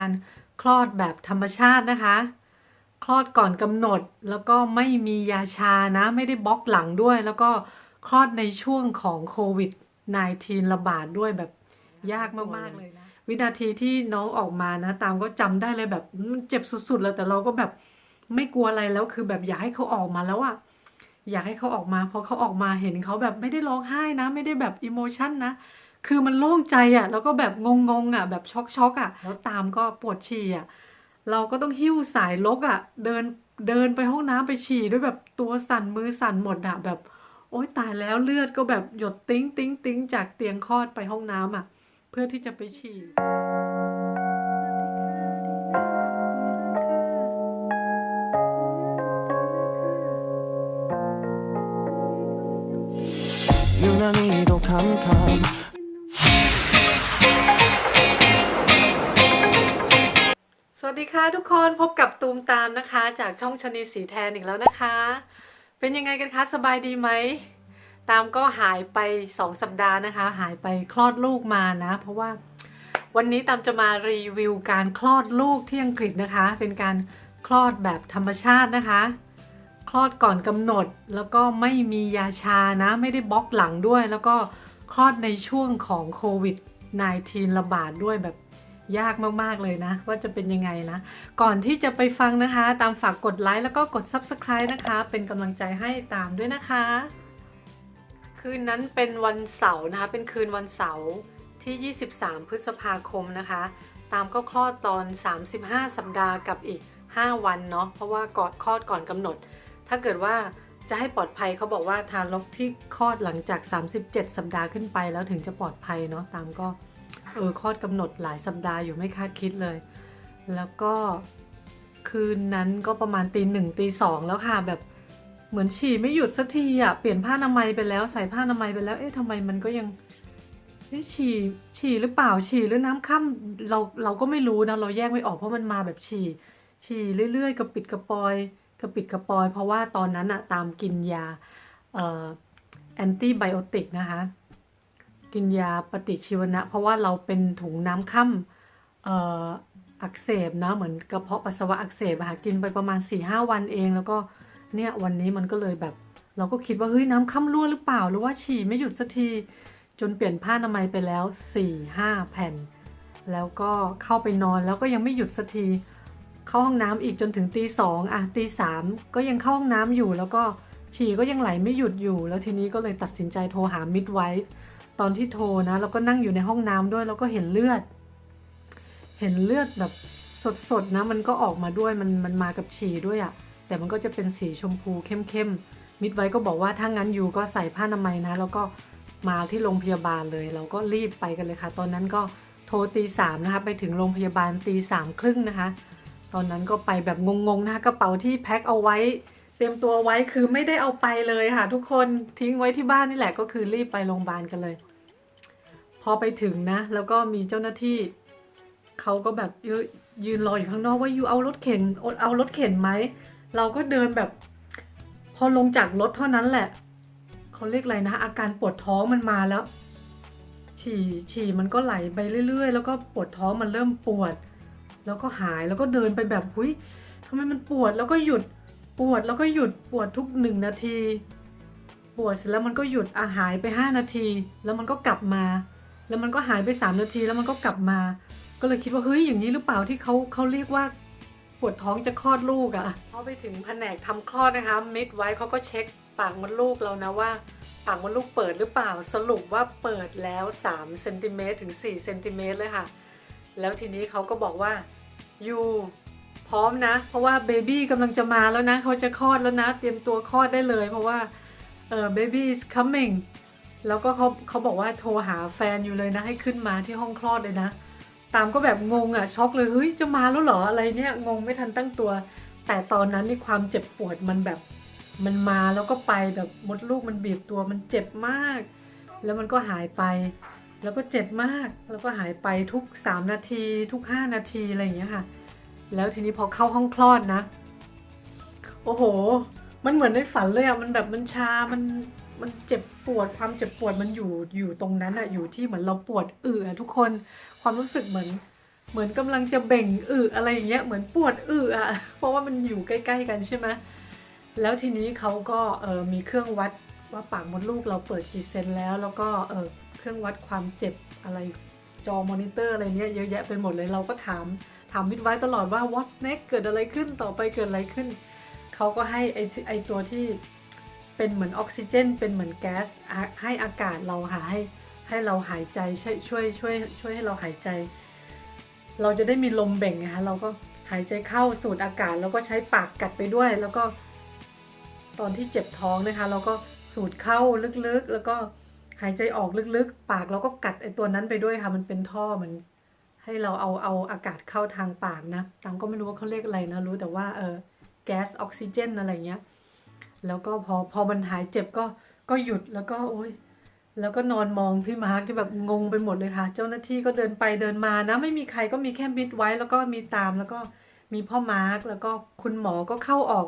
การคลอดแบบธรรมชาตินะคะ คลอดก่อนกำหนดแล้วก็ไม่มียาชานะ ไม่ได้บล็อกหลังด้วย แล้วก็คลอดในช่วงของโควิด -19 ระบาดด้วยแบบยากมากๆเลยนะ วินาทีที่น้องออกมานะ ตามก็จำได้เลยแบบมันเจ็บสุดๆเลยแต่เราก็แบบไม่กลัวอะไรแล้วคือแบบอยากให้เขาออกมาแล้วอะอยากให้เขาออกมาพอเขาออกมาเห็นเขาแบบไม่ได้ร้องไห้นะ ไม่ได้แบบอิโมชันนะ คือมันโล่งใจอะ่ะ แล้วก็แบบงงๆอะ่ะ แบบช็อกช็อกอะ่ะ แล้วตามก็ปวดฉี่อะ่ะ เราก็ต้องหิ้วสายลกอะ่ะ เดินเดินไปห้องน้ำไปฉี่ด้วยแบบตัวสั่นมือสั่นหมดอะ่ะ แบบ โอ๊ยตายแล้วเลือดก็แบบหยดติ้งติ้งติ้งจากเตียงคลอดไปห้องน้ำอะ เพื่อที่จะไปฉี่คำคำ ดีค่ะทุกคนพบกับตูมตามนะคะ จากช่องชนีสีแทนอีกแล้วนะคะ เป็นยังไงกันคะสบายดีไหม ตามก็หายไป2สัปดาห์นะคะ หายไปคลอดลูกมานะ เพราะว่าวันนี้ตามจะมารีวิวการคลอดลูกที่อังกฤษนะคะ เป็นการคลอดแบบธรรมชาตินะคะ คลอดก่อนกำหนดแล้วก็ไม่มียาชานะ ไม่ได้บล็อกหลังด้วย แล้วก็คลอดในช่วงของโควิด -19 ระบาดด้วยแบบ ยากมาก ๆ เลยนะ ว่าจะเป็นยังไงนะ ก่อนที่จะไปฟังนะคะ ตามฝากกดไลค์แล้วก็กด Subscribe นะคะ เป็นกำลังใจให้ตามด้วยนะคะ คืนนั้นเป็นวันเสาร์นะคะ เป็นคืนวันเสาร์ที่ 23 พฤษภาคมนะคะ ตามก็คลอดตอน 35 สัปดาห์กับอีก 5 วันเนาะเพราะว่ากอดคลอดก่อนกำหนด ถ้าเกิดว่าจะให้ปลอดภัยเขาบอกว่าทารกที่คลอดหลังจาก 37 สัปดาห์ขึ้นไปแล้วถึงจะปลอดภัยเนาะตามก็ เออคลอดกำหนดหลายสัปดาห์อยู่ไม่คาดคิดเลย แล้วก็คืนนั้นก็ประมาณตีหนึ่งตีสองแล้วค่ะแบบเหมือนฉี่ไม่หยุดสักทีอะเปลี่ยนผ้าอนามัยไปแล้วใส่ผ้าอนามัยไปแล้ว เอ๊ะทำไมมันก็ยังเอ๊ะฉี่ฉี่หรือเปล่าฉี่หรือน้ำค่ำเราเราก็ไม่รู้นะเราแยกไม่ออกเพราะมันมาแบบฉี่ฉี่เรื่อยๆกระปิดกระปอยกระปิดกระปอย เพราะว่าตอนนั้นอะตามกินยาเอ่อแอนตี้ไบโอติกนะคะ กินยาปฏิชีวนะ เพราะว่าเราเป็นถุงน้ำค่ำเอ่ออักเสบนะเหมือนกระเพาะปัสสาวะอักเสบค่ะกินไปประมาณ4ี่ห้าวันเอง แล้วก็เนี่ยวันนี้มันก็เลยแบบ เราก็คิดว่าเฮ้ยน้ำค่ำรั่วหรือเปล่า หรือว่าฉี่ไม่หยุดสักทีจนเปลี่ยนผ้าอนามัยไปแล้ว4ี่ห้าแผ่น แล้วก็เข้าไปนอนแล้วก็ยังไม่หยุดสักทีเข้าห้องน้ำอีกจนถึงตีสองอะตีสามก็ยังเข้าห้องน้ำอยู่ แล้วก็ฉี่ก็ยังไหลไม่หยุดอยู่ แล้วทีนี้ก็เลยตัดสินใจโทรหามิดไวฟ์ ตอนที่โทรนะแล้วก็นั่งอยู่ในห้องน้ำด้วย แล้วก็เห็นเลือด เห็นเลือดแบบสดๆนะ มันก็ออกมาด้วยมันมันมากับฉี่ด้วยอะแต่มันก็จะเป็นสีชมพูเข้มๆมิดไวฟ์ก็บอกว่าถ้างั้นอยู่ก็ใส่ผ้าอนามัยนะ แล้วก็มาที่โรงพยาบาลเลย เราก็รีบไปกันเลยค่ะ ตอนนั้นก็โทรตีสามนะคะ ไปถึงโรงพยาบาลตีสามครึ่งนะคะ ตอนนั้นก็ไปแบบงงๆนะคะกระเป๋าที่แพ็คเอาไว้ เตรียมตัวไว้คือไม่ได้เอาไปเลยค่ะ ทุกคนทิ้งไว้ที่บ้านนี่แหละก็คือรีบไปโรงพยาบาลกันเลย พอไปถึงนะ แล้วก็มีเจ้าหน้าที่เขาก็แบบยืนยืนรออยู่ข้างนอกว่าอยู่เอารถเข็นเอารถเข็นไหมเราก็เดินแบบ พอลงจากรถเท่านั้นแหละเขาเรียกอะไรนะ อาการปวดท้องมันมาแล้ว ฉี่ฉี่มันก็ไหลไปเรื่อย ๆ แล้วก็ปวดท้องมันเริ่มปวด แล้วก็หายแล้วก็เดินไปแบบหุยทำไมมันปวดแล้วก็หยุดปวดแล้วก็หยุดปวดทุกหนึ่งนาที ปวดเสร็จแล้วมันก็หยุดอาหายไป 5 นาที แล้วมันก็กลับมา แล้วมันก็หายไป3นาทีแล้วมันก็กลับมา ก็เลยคิดว่าเฮ้ยอย่างนี้หรือเปล่าที่เขาเขาเรียกว่าปวดท้องจะคลอดลูกอะ่ะพอไปถึงแผนกทำคลอดนะคะมิดไว้เขาก็เช็คปากมดลูกเรานะว่าปากมดลูกเปิดหรือเปล่าสรุปว่าเปิดแล้ว3เซนติเมตรถึง4เซนติเมตรเลยค่ะ แล้วทีนี้เขาก็บอกว่าอยู่พร้อมนะ เพราะว่าเบบี้กำลังจะมาแล้วนะเขาจะคลอดแล้วนะ เตรียมตัวคลอดได้เลย เพราะว่าเออ baby is coming แล้วก็เขาเขาบอกว่าโทรหาแฟนอยู่เลยนะ ให้ขึ้นมาที่ห้องคลอดเลยนะ ตามก็แบบงงอะ่ะช็อกเลยเฮ้ยจะมาแล้วเหรออะไรเนี่ยงงไม่ทันตั้งตัว แต่ตอนนั้นนี่ความเจ็บปวดมันแบบ มันมาแล้วก็ไปแบบมดลูกมันบีบตัวมันเจ็บมาก แล้วมันก็หายไป แล้วก็เจ็บมากแล้วก็หายไปทุก 3 นาทีทุก 5 นาทีอะไรอย่างเงี้ยค่ะ แล้วทีนี้พอเข้าห้องคลอดนะ โอ้โห มันเหมือนในฝันเลยอะมันแบบมันชามันมันเจ็บ ปวดความเจ็บปวดมันอยู่อยู่ตรงนั้นอะอยู่ที่เหมือนเราปวดอือทุกคนความรู้สึกเหมือน เหมือนกำลังจะเบ่งอึอะไรอย่างเงี้ยเหมือนปวดอึอะเพราะว่ามันอยู่ใกล้ ๆ กันใช่ไหมแล้วทีนี้เขาก็เออมีเครื่องวัดว่าปากมดลูกเราเปิดกี่เซนแล้ว แล้วก็เออเครื่องวัดความเจ็บอะไรจอมอนิเตอร์อะไรเนี้ยเยอะแยะไปหมดเลยเราก็ถามถามวิทไว้ตลอดว่า what's next เกิดอะไรขึ้นต่อไปเกิดอะไรขึ้น เขาก็ให้ไอไอตัวที่ เป็นเหมือนออกซิเจน เป็นเหมือนแก๊สให้อากาศเราค่ะให้ให้เราหายใจช่วยช่วยช่วยช่วยให้เราหายใจ เราจะได้มีลมเบ่งนะคะเราก็หายใจเข้าสูดอากาศแล้วก็ใช้ปากกัดไปด้วย แล้วก็ ตอนที่เจ็บท้องนะคะ เราก็สูดเข้าลึกๆ แล้วก็หายใจออกลึกๆ ปากเราก็กัดไอตัวนั้นไปด้วยค่ะมันเป็นท่อเหมือนให้เราเอาเอาอากาศเข้าทางปากนะตังก็ไม่รู้ว่าเขาเรียกอะไรนะรู้แต่ว่าเออแก๊สออกซิเจนอะไรเงี้ย แล้วก็พอพอมันหายเจ็บก็ก็หยุดแล้วก็โอ๊ยแล้วก็นอนมองพี่มาร์คที่แบบงงไปหมดเลยค่ะ เจ้าหน้าที่ก็เดินไปเดินมานะ ไม่มีใครก็มีแค่มิดไว้ แล้วก็มีตามแล้วก็มีพ่อมาร์คแล้วก็คุณหมอก็เข้าออก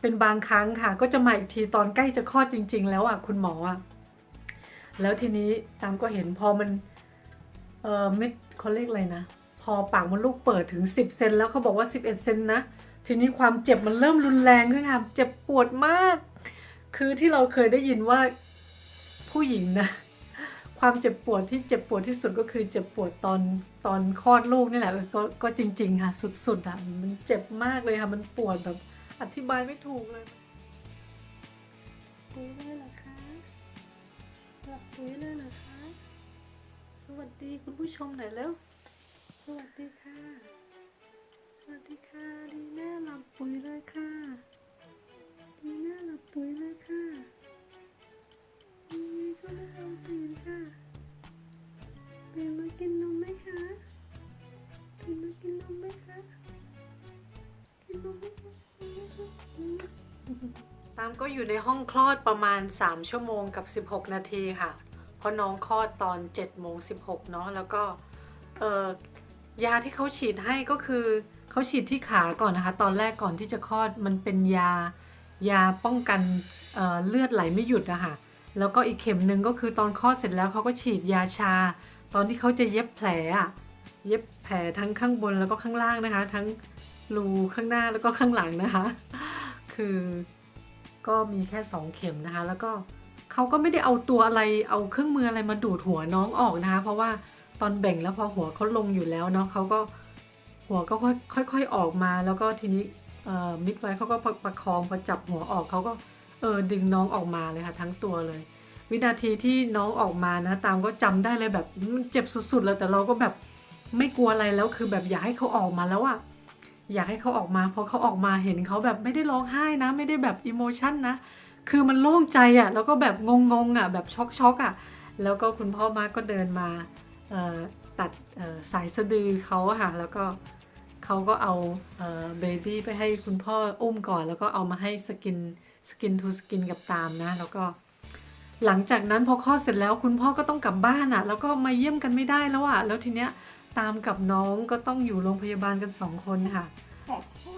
เป็นบางครั้งค่ะ ก็จะมาอีกทีตอนใกล้จะคลอดจริง ๆ แล้วอะคุณหมออะแล้วทีนี้ตามก็เห็นพอมันเอ่อมิดเขาเรียกอะไรนะ พอปากมดลูกเปิดถึง 10 เซนแล้วเขาบอกว่า 11 เซนนะ ทีนี้ความเจ็บมันเริ่มรุนแรงขึ้นค่ะเจ็บปวดมาก คือที่เราเคยได้ยินว่าผู้หญิงนะ ความเจ็บปวดที่เจ็บปวดที่สุดก็คือเจ็บปวดตอนตอนคลอดลูกนี่แหละก็ก็จริง ๆ ค่ะ สุดๆอะมันเจ็บมากเลยค่ะ มันปวดแบบอธิบายไม่ถูกเลยปุ้ยเลยเหรอคะหลับปุ้ยเลยเหรอคะ สวัสดีคุณผู้ชมหน่อยแล้ว สวัสดีค่ะ วัสดีค่ะดีน่าหลับปุ๋ยเลยค่ะดีน่าหลับปุ๋ยเลยค่ะดีก็ได้เอาตื่นค่ะตื่นมากินนมไหมคะตื่นมากินนมไหมคะกินนมไหมคะตามก็อยู่ในห้องคลอดประมาณ 3 ชั่วโมงกับ 16 นาทีค่ะ เพราะน้องคลอดตอน7โมง16 เนาะแล้วก็เออ ยาที่เขาฉีดให้ก็คือเขาฉีดที่ขาก่อนนะคะ ตอนแรกก่อนที่จะคลอดมันเป็นยายาป้องกันเเลือดไหลไม่หยุดอะค่ะแล้วก็อีกเข็มหนึ่งก็คือตอนคลอดเสร็จแล้วเขาก็ฉีดยาชา ตอนที่เขาจะเย็บแผลอะเย็บแผลทั้งข้างบนแล้วก็ข้างล่างนะคะ ทั้งรูข้างหน้าแล้วก็ข้างหลังนะคะ คือก็มีแค่สองเข็มนะคะ แล้วก็เขาก็ไม่ได้เอาตัวอะไรเอาเครื่องมืออะไรมาดูดหัวน้องออกนะคะ เพราะว่า ตอนเบ่งแล้วพอหัวเขาลงอยู่แล้วเนาะเขาก็หัวก็ค่อยค่อยๆออกมา แล้วก็ทีนี้มิดไว้เขาก็ประประคองพอจับหัวออกเขาก็เออดึงน้องออกมาเลยค่ะทั้งตัวเลย วินาทีที่น้องออกมานะตามก็จำได้เลยแบบมันเจ็บสุดๆเลยแต่เราก็แบบไม่กลัวอะไรแล้วคือแบบอยากให้เขาออกมาแล้วอะอยากให้เขาออกมาพอเขาออกมาเห็นเขาแบบไม่ได้ร้องไห้นะ ไม่ได้แบบอิโมชันนะคือมันโล่งใจอะแล้วก็แบบงงๆอะแบบช็อกช็อกๆอะแล้วก็คุณพ่อมาก็เดินมา ตัดสายสะดือเขาค่ะแล้วก็เขาก็เอาเบบี้ไปให้คุณพ่ออุ้มก่อนแล้วก็เอามาให้สกินสกินทูสกินกับตามนะ แล้วก็ หลังจากนั้นพอคลอดเสร็จแล้วคุณพ่อก็ต้องกลับบ้านอะแล้วก็มาเยี่ยมกันไม่ได้แล้วอะแล้วทีเนี้ยตามกับน้องก็ต้องอยู่โรงพยาบาลกันสองคนค่ะ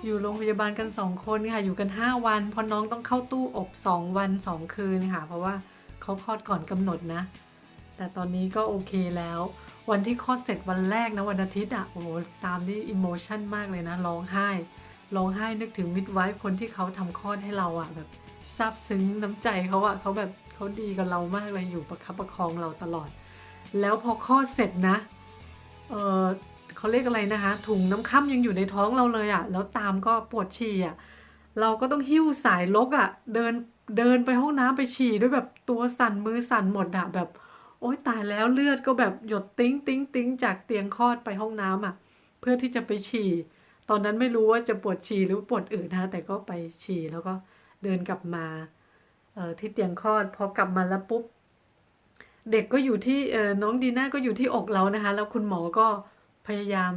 อยู่โรงพยาบาลกันสองคนค่ะ อยู่กัน 5 วันพอน้องต้องเข้าตู้อบ 2 วัน 2 คืนค่ะ เพราะว่าเขาคลอดก่อนกำหนดนะ แต่ตอนนี้ก็โอเคแล้ว วันที่คลอดเสร็จวันแรกนะวันอาทิตย์อะโอ้โหตามนี่อิโมชันมากเลยนะร้องไห้ร้องไห้นึกถึงมิดไวฟ์คนที่เขาทำคลอดให้เราอะแบบซาบซึ้งน้ำใจเขาอะเขาแบบเขาดีกับเรามากเลยอยู่ประคับประคองเราตลอด แล้วพอคลอดเสร็จนะเออเขาเรียกอะไรนะคะ ถุงน้ำค่ำยังอยู่ในท้องเราเลยอะ แล้วตามก็ปวดฉี่อะเราก็ต้องหิ้วสายลกอะ เดินเดินไปห้องน้ำไปฉี่ด้วยแบบตัวสั่นมือสั่นหมดอะแบบ อ๊ยตายแล้วเลือดก็แบบหยดติ้งติ้งติ้งจากเตียงคลอดไปห้องน้ำอะ เพื่อที่จะไปฉี่ ตอนนั้นไม่รู้ว่าจะปวดฉี่หรือปวดอื่นนะแต่ก็ไปฉี่แล้วก็เดินกลับมาเออที่เตียงคลอดพอกลับมาแล้วปุ๊บเด็กก็อยู่ที่เออน้องดีน่าก็อยู่ที่อกเรานะคะ แล้วคุณหมอก็พยายาม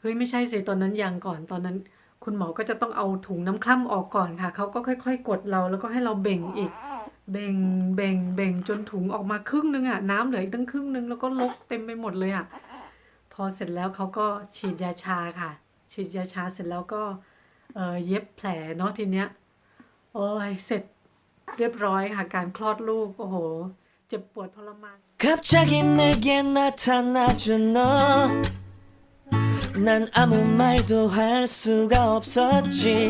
เฮ้ยไม่ใช่สิตอนนั้นยังก่อนตอนนั้น คุณหมอก็จะต้องเอาถุงน้ำคร่ำออกก่อนค่ะเขาก็ค่อย ๆ กดเราแล้วก็ให้เราเบ่งอีก เบ่งเบ่งเบ่งจนถุงออกมาครึ่งนึงอ่ะน้ำเหลืออีกตั้งครึ่งนึงแล้วก็ลกเต็มไปหมดเลยอ่ะพอเสร็จแล้วเขาก็ฉีดยาชาค่ะ ฉีดยาชาเสร็จแล้วก็เอ่อเย็บแผลเนาะทีเนี้ยโอ้ยเสร็จเรียบร้อยค่ะ การคลอดลูกโอ้โห เจ็บปวดทรมาน 갑자기 내게 나타나준 너 난 아무 말도 할 수가 없었지